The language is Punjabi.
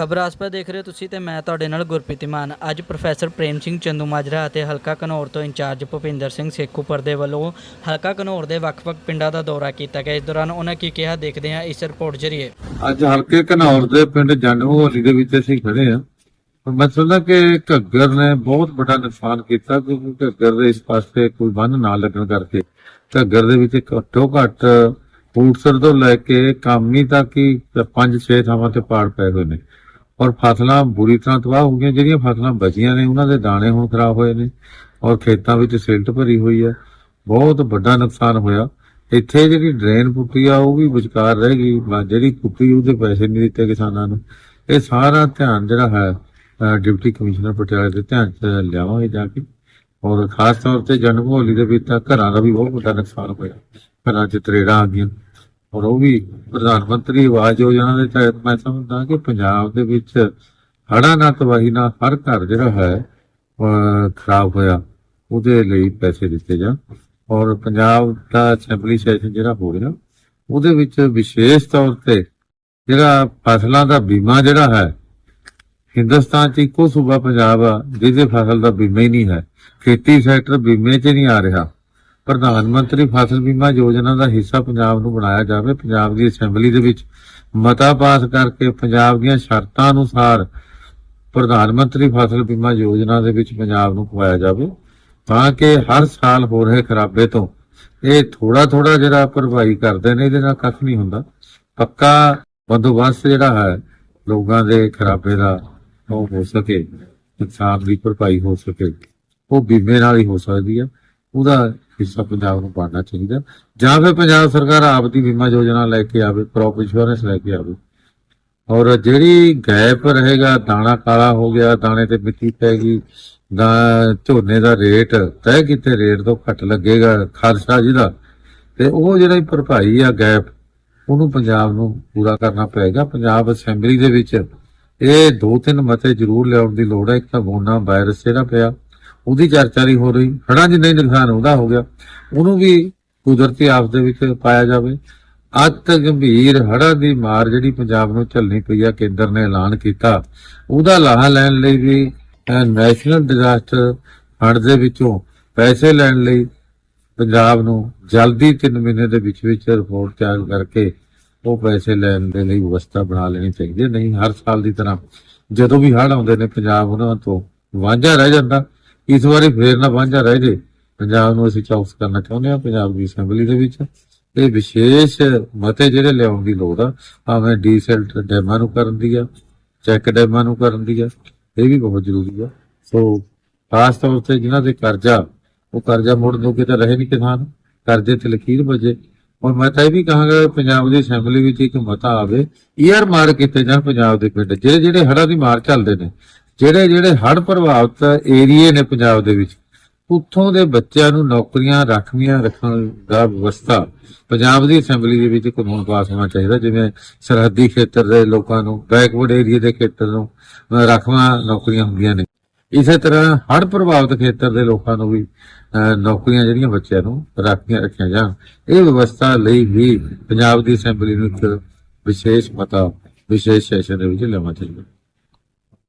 ਖਬਰ ਆਸਪਾ ਦੇਖ ਰਹੇ ਹੋ ਤੁਸੀਂ ਤੇ ਮੈਂ ਤੁਹਾਡੇ ਨਾਲ ਗੁਰਪ੍ਰੀਤ ਮਾਨ। ਅੱਜ ਪ੍ਰੋਫੈਸਰ ਪ੍ਰੇਮ ਸਿੰਘ ਚੰਦੂ ਅਤੇ ਹਲਕਾ ਘਨੌਰ ਤੋਂ ਇੰਚਾਰਜ ਭੁਪਿੰਦਰ ਸਿੰਘ ਸੇਖੂਪੁਰ ਦੇ ਵੱਲੋਂ ਹਲਕਾ ਘਨੌਰ ਦੇ ਵੱਖ-ਵੱਖ ਪਿੰਡਾਂ ਦਾ ਦੌਰਾ ਕੀਤਾ ਗਿਆ। ਇਸ ਦੌਰਾਨ ਉਹਨਾਂ ਕੀ ਕਿਹਾ, ਦੇਖਦੇ ਹਾਂ ਇਸ ਰਿਪੋਰਟ ਜਰੀਏ। ਅੱਜ ਹਲਕੇ ਘਨੌਰ ਦੇ ਪਿੰਡ ਜੰਡੂ ਦੇ ਵਿੱਚ ਅਸੀਂ ਖੜੇ ਆ ਮੈਂ ਸਮਝਦਾ ਕਿ ਘੱਗਰ ਨੇ ਬਹੁਤ ਵੱਡਾ ਨੁਕਸਾਨ ਕੀਤਾ ਕਿਉਂਕਿ ਘੱਗਰ ਦੇ ਇਸ ਪਾਸੇ ਕੋਈ ਬੰਨ ਨਾ ਲੱਗਣ ਕਰਕੇ। ਘੱਗਰ ਦੇ ਵਿੱਚ ਘੱਟੋ ਘੱਟ ਫੂਟਸਰ ਤੋਂ ਲੈ ਕੇ ਕਾਮੀ ਤੱਕ ਹੀ 5-6 ਥਾਵਾਂ ਤੇ ਪਾੜ ਪਏ ਹੋਏ ਨੇ। ਔਰ ਫਸਲਾਂ ਬੁਰੀ ਤਰ੍ਹਾਂ ਤਬਾਹ ਹੋ ਗਈਆਂ, ਜਿਹੜੀਆਂ ਫਸਲਾਂ ਬਚੀਆਂ ਨੇ, ਉਹਨਾਂ ਦੇ ਦਾਣੇ ਹੁਣ ਖਰਾਬ ਹੋਏ ਨੇ ਔਰ ਖੇਤਾਂ ਵਿੱਚ ਸਿਲਟ ਭਰੀ ਹੋਈ ਹੈ। ਬਹੁਤ ਵੱਡਾ ਨੁਕਸਾਨ ਹੋਇਆ। ਇੱਥੇ ਜਿਹੜੀ ਡਰੇਨ ਪੁੱਟੀ ਆ, ਉਹ ਵੀ ਵਿਚਕਾਰ ਰਹਿ ਗਈ। ਜਿਹੜੀ ਪੁੱਟੀ, ਉਹਦੇ ਪੈਸੇ ਨਹੀਂ ਦਿੱਤੇ ਕਿਸਾਨਾਂ ਨੂੰ। ਇਹ ਸਾਰਾ ਧਿਆਨ ਜਿਹੜਾ ਹੈ ਡਿਪਟੀ ਕਮਿਸ਼ਨਰ ਪਟਿਆਲੇ ਦੇ ਧਿਆਨ ਚ ਲਿਆਵਾਂਗੇ ਜਾ ਕੇ। ਔਰ ਖਾਸ ਤੌਰ ਤੇ ਜਨਮਹੋਲੀ ਦੇ ਵਿੱਚ ਤਾਂ ਘਰਾਂ ਦਾ ਵੀ ਬਹੁਤ ਵੱਡਾ ਨੁਕਸਾਨ ਹੋਇਆ। ਘਰਾਂ 'ਚ ਤਰੇੜਾਂ ਆ ਗਈਆਂ। ਔਰ ਉਹ ਵੀ ਪ੍ਰਧਾਨ ਮੰਤਰੀ ਆਵਾਜ਼ ਯੋਜਨਾ ਦੇ ਤਹਿਤ ਮੈਂ ਸਮਝਦਾ ਕਿ ਪੰਜਾਬ ਦੇ ਵਿੱਚ ਹੜ੍ਹਾਂ ਨਾਲ ਤਬਾਹੀ ਨਾਲ ਹਰ ਘਰ ਜਿਹੜਾ ਹੈ ਖਰਾਬ ਹੋਇਆ। ਉਹਦੇ ਲਈ ਪੈਸੇ ਦਿੱਤੇ ਜਾਣ। ਔਰ ਪੰਜਾਬ ਦਾ ਅਸੈਂਬਲੀ ਸੈਸ਼ਨ ਜਿਹੜਾ ਹੋ ਰਿਹਾ, ਉਹਦੇ ਵਿੱਚ ਵਿਸ਼ੇਸ਼ ਤੌਰ ਤੇ ਜਿਹੜਾ ਫਸਲਾਂ ਦਾ ਬੀਮਾ ਜਿਹੜਾ ਹੈ, ਹਿੰਦੁਸਤਾਨ 'ਚ ਇੱਕੋ ਸੂਬਾ ਪੰਜਾਬ ਆ, ਜਿਹਦੇ ਫਸਲ ਦਾ ਬੀਮਾ ਹੀ ਨਹੀਂ ਹੈ। ਖੇਤੀ ਸੈਕਟਰ ਬੀਮੇ 'ਚ ਨਹੀਂ ਆ ਰਿਹਾ। ਪ੍ਰਧਾਨ ਮੰਤਰੀ ਫਸਲ ਬੀਮਾ ਯੋਜਨਾ ਦਾ ਹਿੱਸਾ ਪੰਜਾਬ ਨੂੰ ਬਣਾਇਆ ਜਾਵੇ। ਪੰਜਾਬ ਦੀ ਅਸੈਂਬਲੀ ਦੇ ਵਿੱਚ ਮਤਾ ਪਾਸ ਕਰਕੇ ਪੰਜਾਬ ਦੀਆਂ ਸ਼ਰਤਾਂ ਅਨੁਸਾਰ ਪ੍ਰਧਾਨ ਮੰਤਰੀ ਫਸਲ ਬੀਮਾ ਯੋਜਨਾ ਦੇ ਵਿੱਚ ਪੰਜਾਬ ਨੂੰ ਪਵਾਇਆ ਜਾਵੇ ਤਾਂ ਕਿ ਹਰ ਸਾਲ ਹੋ ਰਹੇ ਖਰਾਬੇ ਤੋਂ ਇਹ ਥੋੜਾ ਥੋੜਾ ਜਿਹੜਾ ਭਰਪਾਈ ਕਰਦੇ ਨੇ, ਇਹਦੇ ਨਾਲ ਕੱਖ ਨਹੀਂ ਹੁੰਦਾ। ਪੱਕਾ ਬੰਦੋਬਸਤ ਜਿਹੜਾ ਹੈ, ਲੋਕਾਂ ਦੇ ਖਰਾਬੇ ਦਾ ਉਹ ਹੋ ਸਕੇ, ਨੁਕਸਾਨ ਦੀ ਭਰਪਾਈ ਹੋ ਸਕੇ। ਉਹ ਬੀਮੇ ਨਾਲ ਹੀ ਹੋ ਸਕਦੀ ਹੈ ਉਹਦਾ ਹਿੱਸਾ ਪੰਜਾਬ ਨੂੰ ਪਾਣਾ ਚਾਹੀਦਾ। ਜਾਂ ਫਿਰ ਪੰਜਾਬ ਸਰਕਾਰ ਆਪ ਦੀ ਬੀਮਾ ਯੋਜਨਾ ਲੈ ਕੇ ਆਵੇ ਕ੍ਰੌਪ ਇੰਸ਼ੋਰੈਂਸ ਲੈ ਕੇ ਆਵੇ। ਔਰ ਜਿਹੜੀ ਗੈਪ ਰਹੇਗਾ, ਦਾਣਾ ਕਾਲਾ ਹੋ ਗਿਆ, ਦਾਣੇ ਤੇ ਮਿੱਟੀ ਪੈ ਗਈ ਦਾ ਝੋਨੇ ਦਾ ਰੇਟ ਤੈਅ ਕੀਤੇ ਰੇਟ ਤੋਂ ਘੱਟ ਲੱਗੇਗਾ, ਖਰਚਾ ਜਿਹਦਾ, ਤੇ ਉਹ ਜਿਹੜਾ ਭਰਪਾਈ ਆ ਗੈਪ, ਉਹਨੂੰ ਪੰਜਾਬ ਨੂੰ ਪੂਰਾ ਕਰਨਾ ਪਏਗਾ। ਪੰਜਾਬ ਅਸੈਂਬਲੀ ਦੇ ਵਿੱਚ ਇਹ ਦੋ ਤਿੰਨ ਮਤੇ ਜ਼ਰੂਰ ਲਿਆਉਣ ਦੀ ਲੋੜ ਹੈ। ਇੱਕ ਤਾਂ ਬੋਨਾ ਵਾਇਰਸ ਜਿਹੜਾ ਪਿਆ ਉਹਦੀ ਚਰਚਾ ਨਹੀਂ ਹੋ ਰਹੀ ਹੜਾਂ ਜਿੰਨੇ ਨੁਕਸਾਨ ਉਹਦਾ ਹੋ ਗਿਆ, ਉਹਨੂੰ ਵੀ ਕੁਦਰਤੀ ਆਫਤ ਦੇ ਵਿੱਚ ਪਾਇਆ ਜਾਵੇ। ਅੱਤ ਗੰਭੀਰ ਹੜ੍ਹਾਂ ਦੀ ਮਾਰ ਜਿਹੜੀ ਪੰਜਾਬ ਨੂੰ ਝੱਲਣੀ ਪਈ ਆ, ਕੇਂਦਰ ਨੇ ਐਲਾਨ ਕੀਤਾ, ਉਹਦਾ ਲਾਹਾ ਲੈਣ ਲਈ ਵੀ ਨੈਸ਼ਨਲ ਡਿਜ਼ਾਸਟਰ ਫੰਡ ਦੇ ਵਿੱਚੋਂ ਪੈਸੇ ਲੈਣ ਲਈ ਪੰਜਾਬ ਨੂੰ ਜਲਦੀ 3 ਮਹੀਨੇ ਦੇ ਵਿੱਚ ਵਿੱਚ ਰਿਪੋਰਟ ਤਿਆਰ ਕਰਕੇ ਉਹ ਪੈਸੇ ਲੈਣ ਦੇ ਲਈ ਵਿਵਸਥਾ ਬਣਾ ਲੈਣੀ ਚਾਹੀਦੀ ਹੈ। ਨਹੀਂ, ਹਰ ਸਾਲ ਦੀ ਤਰ੍ਹਾਂ ਜਦੋਂ ਵੀ ਹੜ੍ਹ ਆਉਂਦੇ ਨੇ, ਪੰਜਾਬ ਉਹਨਾਂ ਤੋਂ ਵਾਂਝਾ ਰਹਿ ਜਾਂਦਾ। ਇਸ ਵਾਰੀ ਫੇਰ ਨਾ ਵਾਂਝਾ ਰਹਿ ਜੇ। ਪੰਜਾਬ ਨੂੰ ਅਸੀਂ ਚੌਕਸ ਕਰਨਾ ਚਾਹੁੰਦੇ ਹਾਂ, ਪੰਜਾਬ ਦੀ ਅਸੈਂਬਲੀ ਦੇ ਵਿੱਚ। ਇਹ ਵਿਸ਼ੇਸ਼ ਮਤੇ ਜਿਹੜੇ ਲਿਆਉਣ ਦੀ ਲੋੜ ਆ, ਭਾਵੇਂ ਡੀਸੈਲਟ ਡੈਮਾਂ ਨੂੰ ਕਰਨ ਦੀ ਆ, ਚੈੱਕ ਡੈਮਾਂ ਨੂੰ ਕਰਨ ਦੀ ਆ, ਇਹ ਵੀ ਬਹੁਤ ਜ਼ਰੂਰੀ ਆ। ਸੋ ਖਾਸ ਤੌਰ ਤੇ ਜਿਨ੍ਹਾਂ ਦੇ ਕਰਜ਼ਾ, ਉਹ ਕਰਜ਼ਾ ਮੋੜਨ ਜੋਗੇ ਤਾਂ ਰਹੇ ਨਹੀਂ ਕਿਸਾਨ, ਕਰਜ਼ੇ ਤੇ ਲਕੀਰ ਵੱਜੇ। ਔਰ ਮੈਂ ਤਾਂ ਇਹ ਵੀ ਕਹਾਂਗਾ ਪੰਜਾਬ ਦੀ ਅਸੈਂਬਲੀ ਵਿੱਚ ਇੱਕ ਮਤਾ ਆਵੇ, ਈਅਰ ਮਾਰ ਕੀਤੇ ਜਾਣ ਪੰਜਾਬ ਦੇ ਪਿੰਡ। ਜਿਹੜੇ ਜਿਹੜੇ ਹੜ੍ਹਾਂ ਦੀ ਮਾਰ ਚੱਲਦੇ ਨੇ ਜਿਹੜੇ ਜਿਹੜੇ ਹੜ੍ਹ ਪ੍ਰਭਾਵਿਤ ਏਰੀਏ ਨੇ ਪੰਜਾਬ ਦੇ ਵਿੱਚ, ਉੱਥੋਂ ਦੇ ਬੱਚਿਆਂ ਨੂੰ ਨੌਕਰੀਆਂ ਰੱਖਵੀਆਂ ਰੱਖਣ ਦਾ ਵਿਵਸਥਾ ਪੰਜਾਬ ਦੀ ਅਸੈਂਬਲੀ ਦੇ ਵਿੱਚ ਕਾਨੂੰਨ ਪਾਸ ਹੋਣਾ ਚਾਹੀਦਾ, ਜਿਵੇਂ ਸਰਹੱਦੀ ਖੇਤਰ ਦੇ ਲੋਕਾਂ ਨੂੰ, ਬੈਕਵਰਡ ਏਰੀਆ ਦੇ ਖੇਤਰ ਨੂੰ ਅਹ ਨੌਕਰੀਆਂ ਹੁੰਦੀਆਂ ਨੇ। ਇਸੇ ਤਰ੍ਹਾਂ ਹੜ ਪ੍ਰਭਾਵਿਤ ਖੇਤਰ ਦੇ ਲੋਕਾਂ ਨੂੰ ਵੀ ਨੌਕਰੀਆਂ ਜਿਹੜੀਆਂ ਬੱਚਿਆਂ ਨੂੰ ਰੱਖੀਆਂ ਰੱਖੀਆਂ ਜਾਣ, ਇਹ ਵਿਵਸਥਾ ਲਈ ਵੀ ਪੰਜਾਬ ਦੀ ਅਸੈਂਬਲੀ ਨੂੰ ਇੱਕ ਵਿਸ਼ੇਸ਼ ਮਤਾ ਵਿਸ਼ੇਸ਼ ਸੈਸ਼ਨ ਦੇ ਵਿੱਚ ਲਿਆਉਣਾ ਚਾਹੀਦਾ।